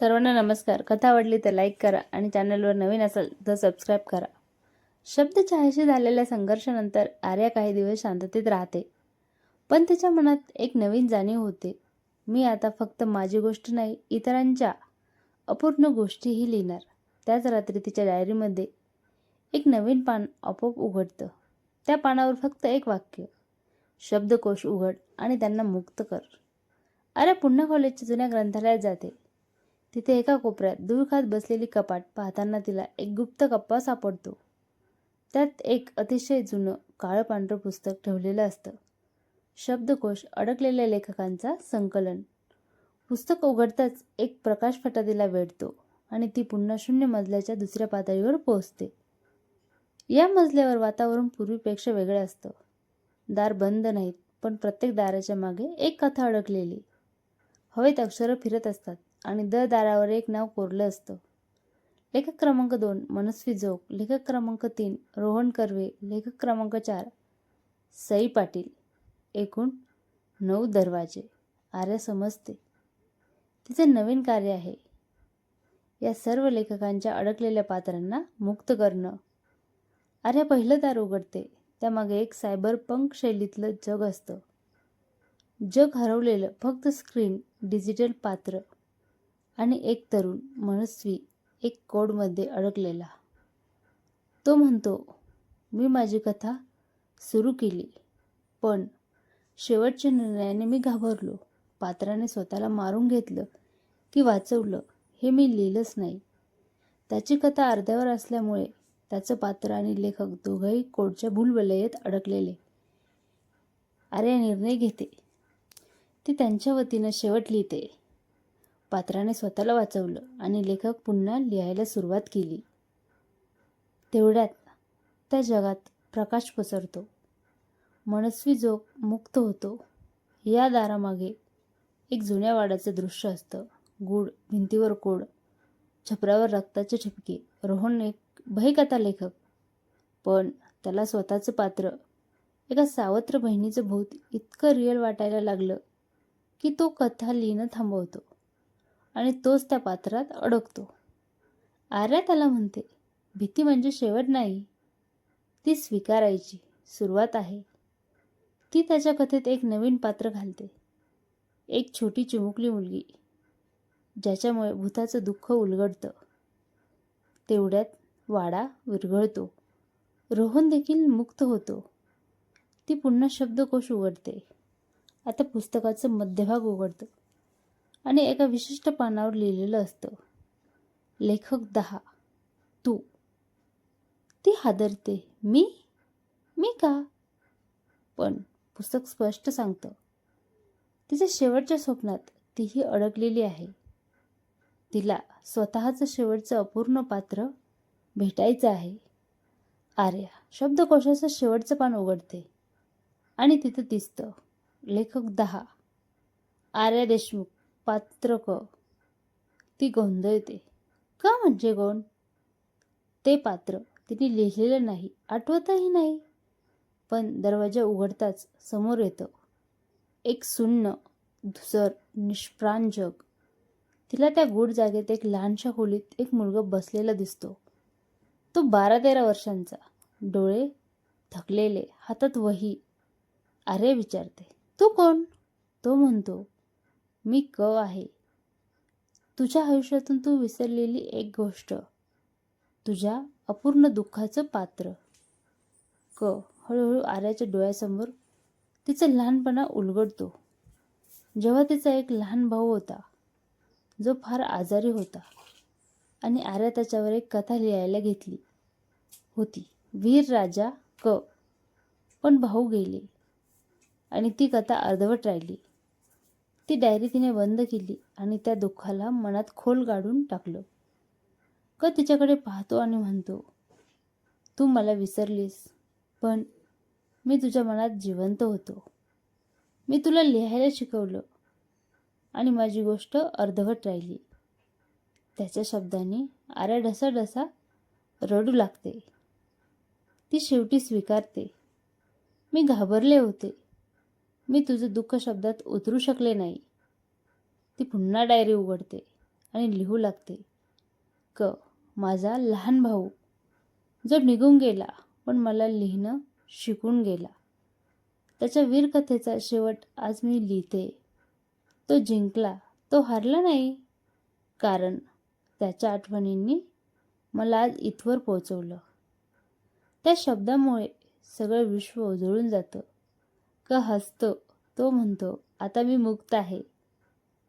सर्वांना नमस्कार. कथा आवडली तर लाईक करा आणि चॅनलवर नवीन असाल तर सबस्क्राईब करा. शब्दछायाशी झालेल्या संघर्षानंतर आर्या काही दिवस शांततेत राहते. पण तिच्या मनात एक नवीन जाणीव होते. मी आता फक्त माझी गोष्ट नाही इतरांच्या अपूर्ण गोष्टीही लिहिणार. त्याच रात्री तिच्या डायरीमध्ये एक नवीन पान आपोआप उघडतं. त्या पानावर फक्त एक वाक्य शब्दकोश उघड आणि त्यांना मुक्त कर. अरे पुन्हा कॉलेजच्या जुन्या ग्रंथालयात जाते. तिथे एका कोपऱ्यात दूर खात बसलेली कपाट पाहताना तिला एक गुप्त कप्पा सापडतो. त्यात एक अतिशय जुनं काळं पांढरं पुस्तक ठेवलेलं असतं. शब्दकोश अडकलेल्या लेखकांचा संकलन. पुस्तक उघडताच एक प्रकाशफटा तिला वेढतो आणि ती पुन्हा शून्य मजल्याच्या दुसऱ्या पातळीवर पोहोचते. या मजल्यावर वातावरण पूर्वीपेक्षा वेगळं असतं. दार बंद नाहीत पण प्रत्येक दाराच्या मागे एक कथा अडकलेली. हवेत अक्षरं फिरत असतात. आणि दर दारावर एक नाव कोरलं असतं. लेखक क्रमांक दोन मनस्वी जोग लेखक क्रमांक तीन रोहन कर्वे. लेखक क्रमांक चार सई पाटील. एकूण नऊ दरवाजे. आर्य समजते. तिचे नवीन कार्य आहे. या सर्व लेखकांच्या अडकलेल्या पात्रांना मुक्त करणं. आर्या पहिलं दार उघडते. त्यामागे एक सायबर पंक शैलीतलं जग असतं. जग हरवलेलं फक्त स्क्रीन डिजिटल पात्र. आणि एक तरुण मनस्वी एक कोडमध्ये अडकलेला. तो म्हणतो मी माझी कथा सुरू केली पण शेवटच्या निर्णयाने मी घाबरलो. पात्राने स्वतःला मारून घेतलं की वाचवलं हे मी लिहिलंच नाही. त्याची कथा अर्ध्यावर असल्यामुळे त्याचं पात्र आणि लेखक दोघंही कोडच्या भूलवलयेत अडकलेले. आर्या निर्णय घेते. ती त्यांच्या वतीनं शेवट लिहिते. पात्राने स्वतःला वाचवलं आणि लेखक पुन्हा लिहायला सुरुवात केली. तेवढ्यात त्या जगात प्रकाश पसरतो. मनस्वी जोग मुक्त होतो. या दारामागे एक जुन्या वाड्याचं दृश्य असतं. गूढ भिंतीवर कोड छपरावर रक्ताचे ठिपके. रोहन एक भयकथा लेखक. पण त्याला स्वतःचं पात्र एका सावत्र बहिणीचं भूत इतकं रिअल वाटायला लागलं की तो कथा लिहिणं थांबवतो. आणि तोच त्या पात्रात अडकतो. आर्या त्याला म्हणते भीती म्हणजे शेवट नाही. ती स्वीकारायची सुरुवात आहे. ती त्याच्या कथेत एक नवीन पात्र घालते. एक छोटी चिमुकली मुलगी ज्याच्यामुळे भूताचं दुःख उलगडतं. तेवढ्यात वाडा विरघळतो. रोहन देखील मुक्त होतो. ती पुन्हा शब्दकोश उघडते. आता पुस्तकाचं मध्यभाग उघडतं. आणि एका विशिष्ट पानावर लिहिलेलं असतं. लेखक दहा. तू. ती हादरते. मी? मी का? पण पुस्तक स्पष्ट सांगतं. तिच्या शेवटच्या स्वप्नात तीही अडकलेली आहे. तिला स्वतःचं शेवटचं अपूर्ण पात्र भेटायचं आहे. आर्या शब्दकोशाचं शेवटचं पान उघडते. आणि तिथं दिसतं. लेखक दहा. आर्या देशमुख. पात्र क ती गोंधळते का म्हणजे गोंड ते पात्र तिने लिहिलेलं नाही आठवतही नाही. पण दरवाजा उघडताच समोर येतं. एक सुन्न धुसर निष्प्राण जग तिला त्या गूढ जागेत एक लहानशा खोलीत एक मुलगा बसलेला दिसतो. तो बारा तेरा वर्षांचा. डोळे थकलेले हातात वही. अरे विचारते तू कोण? तो म्हणतो मी क आहे. तुझ्या आयुष्यातून तू विसरलेली एक गोष्ट. तुझ्या अपूर्ण दुःखाचं पात्र. क हळूहळू आर्याच्या डोळ्यासमोर तिचा लहानपणा उलगडतो. जेव्हा तिचा एक लहान भाऊ होता जो फार आजारी होता आणि आर्या त्याच्यावर एक कथा लिहायला घेतली. होती वीर राजा क. पण भाऊ गेले आणि ती कथा अर्धवट राहिली. ती डायरी तिने बंद केली आणि त्या दुःखाला मनात खोल गाडून टाकलं. क तिच्याकडे पाहतो आणि म्हणतो तू मला विसरलीस पण मी तुझ्या मनात जिवंत होतो. मी तुला लिहायला शिकवलं आणि माझी गोष्ट अर्धवट राहिली. त्याच्या शब्दांनी आऱ्या ढसा ढसा रडू लागते. ती शेवटी स्वीकारते. मी घाबरले होते. मी तुझं दुःख शब्दात उतरू शकले नाही. ती पुन्हा डायरी उघडते आणि लिहू लागते. क. माझा लहान भाऊ. जो निघून गेला पण मला लिहिणं शिकून गेला. त्याच्या वीरकथेचा शेवट आज मी लिहिते. तो जिंकला तो हरला नाही. कारण त्याच्या आठवणींनी मला आज इथवर पोचवलं त्या शब्दामुळे सगळं विश्व उजळून जातं. का हसतो. तो म्हणतो आता मी मुक्त आहे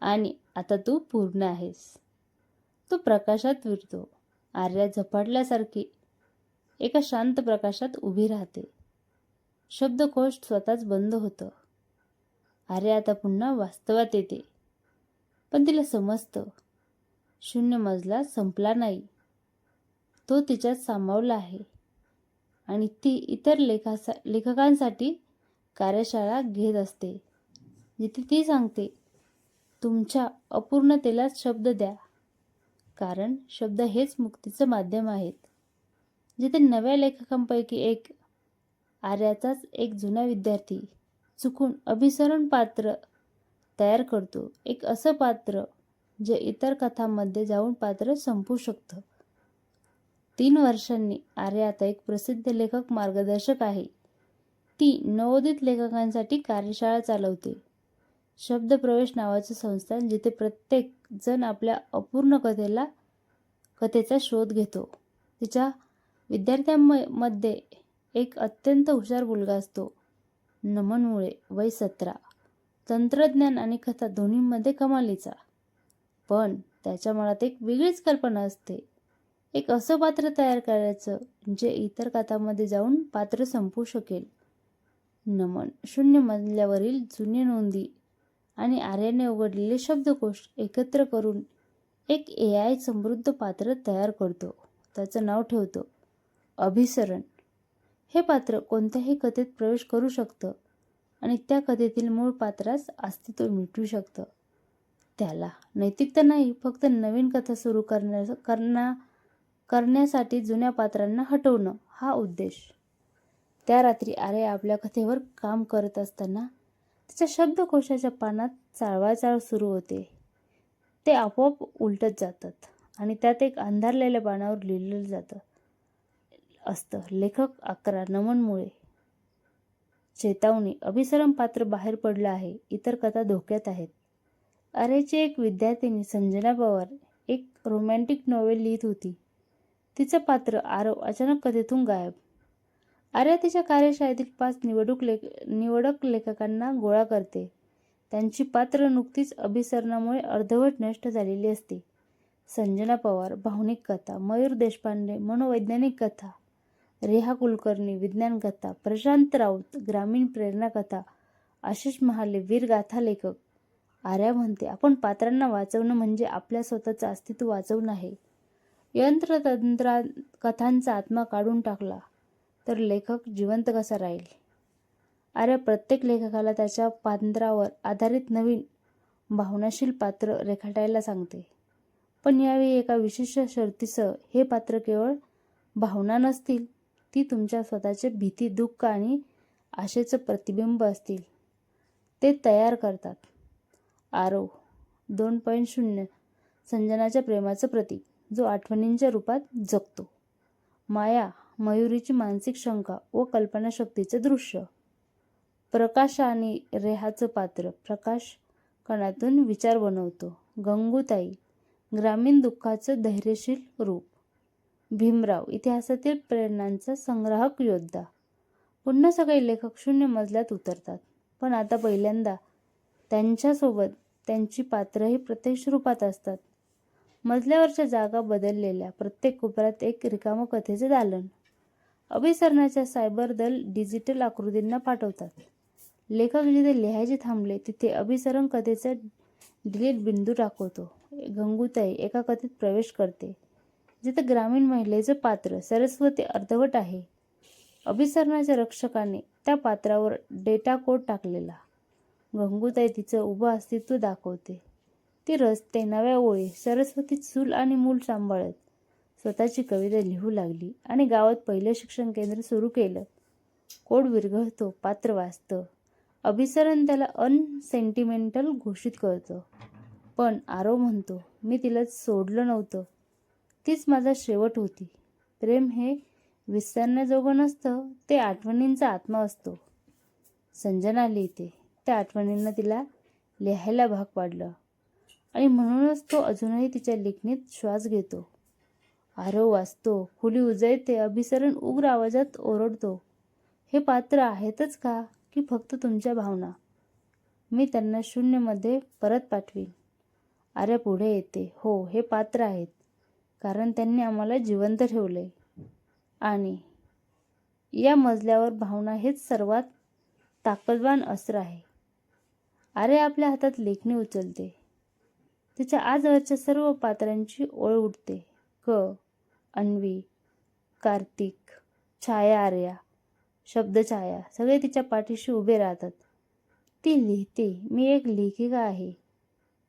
आणि आता तू पूर्ण आहेस. तो प्रकाशात विरतो. आर्या झपाटल्यासारखी एका शांत प्रकाशात उभी राहते. शब्दकोश स्वतःच बंद होतं. आर्या आता पुन्हा वास्तवात येते. पण तिला समजतं. शून्य मजला संपला नाही. तो तिच्यात सामावला आहे. आणि ती इतर लेखासा लेखकांसाठी कार्यशाळा घेत असते. जिथे ती सांगते तुमच्या अपूर्णतेला शब्द द्या. कारण शब्द हेच मुक्तीचं माध्यम आहेत. जिथे नव्या लेखकांपैकी एक आर्याचाच एक जुना विद्यार्थी चुकून अभिसरण पात्र तयार करतो. एक असं पात्र जे इतर कथांमध्ये जाऊन पात्र संपू शकतं. तीन वर्षांनी आर्य आता एक प्रसिद्ध लेखक मार्गदर्शक आहे. ती नवोदित लेखकांसाठी कार्यशाळा चालवते. शब्दप्रवेश नावाचं संस्थान जिथे प्रत्येक जण आपल्या अपूर्ण कथेला कथेचा शोध घेतो. तिच्या विद्यार्थ्यांमध्ये एक अत्यंत हुशार मुलगा असतो. नमनमुळे वय सतरा. तंत्रज्ञान आणि कथा दोन्हीमध्ये कमालीचा. पण त्याच्या मनात एक वेगळीच कल्पना असते. एक असं पात्र तयार करायचं जे इतर कथामध्ये जाऊन पात्र संपू शकेल. नमन. शून्य मजल्यावरील जुने नोंदी आणि आर्याने उघडलेले शब्दकोश एकत्र करून एक ए आय समृद्ध पात्र तयार करतो. त्याचं नाव ठेवतो. अभिसरण. हे पात्र कोणत्याही कथेत प्रवेश करू शकतं आणि त्या कथेतील मूळ पात्रास अस्तित्व मिटू शकतं. त्याला नैतिकता नाही फक्त नवीन कथा सुरू करण्या करण्या करण्यासाठी जुन्या पात्रांना हटवणं हा उद्देश. त्या रात्री आर्य आपल्या कथेवर काम करत असताना त्याच्या शब्दकोशाच्या पानात चाळवाचाळ सुरू होते. ते आपोआप उलटत जातात आणि त्यात एक अंधारलेल्या पानावर लिहिलेलं जातं. असतं. लेखक अकरा. नमनमुळे चेतावणी. अभिसरण पात्र बाहेर पडलं आहे. इतर कथा धोक्यात आहेत. अरेची एक विद्यार्थिनी संजना पवार एक रोमॅन्टिक नॉवेल लिहित होती. तिचं पात्र आरव अचानक कथेतून गायब. आर्यातीच्या कार्यशाळेतील पाच निवडूक लेख निवडक लेखकांना गोळा करते. त्यांची पात्र नुकतीच अभिसरणामुळे अर्धवट नष्ट झालेली असते. संजना पवार भावनिक कथा मयूर देशपांडे मनोवैज्ञानिक कथा रेहा कुलकर्णी विज्ञान कथा प्रशांत राऊत ग्रामीण प्रेरणा कथा आशिष महाले वीरगाथा लेखक. आर्या म्हणते आपण पात्रांना वाचवणं म्हणजे आपल्या स्वतःचं अस्तित्व वाचवणं आहे. यंत्रतंत्रा कथांचा आत्मा काढून टाकला. तर लेखक जिवंत कसा राहील? अरे प्रत्येक लेखकाला त्याच्या पात्रावर आधारित नवीन भावनाशील पात्र रेखाटायला सांगते. पण यावेळी एका विशिष्ट शर्तीसह हे पात्र केवळ भावना नसतील ती तुमच्या स्वतःचे भीती दुःख आणि आशेचं प्रतिबिंब असतील. ते तयार करतात. आरो दोन पॉईंट शून्य संजनाच्या प्रेमाचं प्रतीक जो आठवणींच्या रूपात जगतो. माया मयुरीची मानसिक शंका व कल्पनाशक्तीचे दृश्य. प्रकाश आणि रेहाचं पात्र प्रकाश कणातून विचार बनवतो. गंगूताई ग्रामीण दुःखाचं धैर्यशील रूप. भीमराव इतिहासातील प्रेरणांचा संग्राहक योद्धा. पुन्हा सगळे लेखक शून्य मजल्यात उतरतात. पण आता पहिल्यांदा त्यांच्यासोबत त्यांची पात्रही प्रत्यक्ष रूपात असतात. मजल्यावरच्या जागा बदललेल्या प्रत्येक कोपऱ्यात एक रिकामं कथेचे दालन. अभिसरणाच्या सायबर दल डिजिटल आकृतींना पाठवतात. लेखक जिथे लिहायचे थांबले तिथे अभिसरण कथेचा डिलीट बिंदू दाखवतो. गंगूताई एका कथेत प्रवेश करते. जिथे ग्रामीण महिलेचं पात्र सरस्वती अर्धवट आहे. अभिसरणाच्या रक्षकाने त्या पात्रावर डेटा कोड टाकलेला. गंगूताई तिचं उभं अस्तित्व दाखवते. ती रस्ते नव्या ओळी सरस्वती चूल आणि मूल सांभाळत. स्वतःची कविता लिहू लागली आणि गावात पहिलं शिक्षण केंद्र सुरू केलं. कोड विरघळतो पात्र वाचतं. अभिसरण त्याला अनसेंटिमेंटल घोषित करतं. पण आरो म्हणतो मी तिला सोडलं नव्हतं. तीच माझा शेवट होती. प्रेम हे विसरण्याजोगं नसतं ते आठवणींचा आत्मा असतो. संजना लिहिते त्या आठवणींना तिला लिहायला भाग पाडलं आणि म्हणूनच तो अजूनही तिच्या लेखणीत श्वास घेतो. आरव वाचतो. खुली उजळते. अभिसरण उग्र आवाजात ओरडतो. हे पात्र आहेतच का? की फक्त तुमच्या भावना? मी त्यांना शून्यमध्ये परत पाठवीन. आर्या पुढे येते. हो हे पात्र आहेत. कारण त्यांनी आम्हाला जिवंत ठेवले आणि या मजल्यावर भावना हेच सर्वात ताकदवान अस्त्र आहे. आरे आपल्या हातात लेखणी उचलते. तिच्या आजवरच्या सर्व पात्रांची ओळ उठते क अन्वी कार्तिक छाया आर्या शब्दछाया सगळे तिच्या पाठीशी उभे राहतात. ती लिहिते मी एक लेखिका आहे.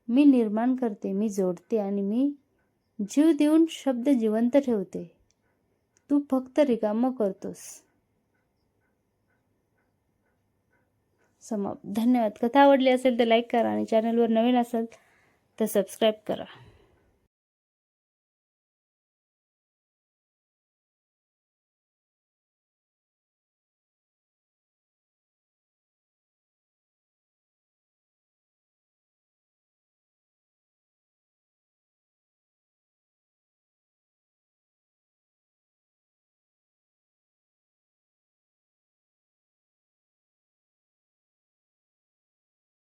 मी निर्माण करते मी जोडते आणि मी जीव देऊन शब्द जिवंत ठेवते. तू फक्त रिकामं करतोस. समाप्त. धन्यवाद. कथा आवडली असेल तर लाईक करा आणि चॅनलवर नवीन असेल तर सबस्क्राईब करा.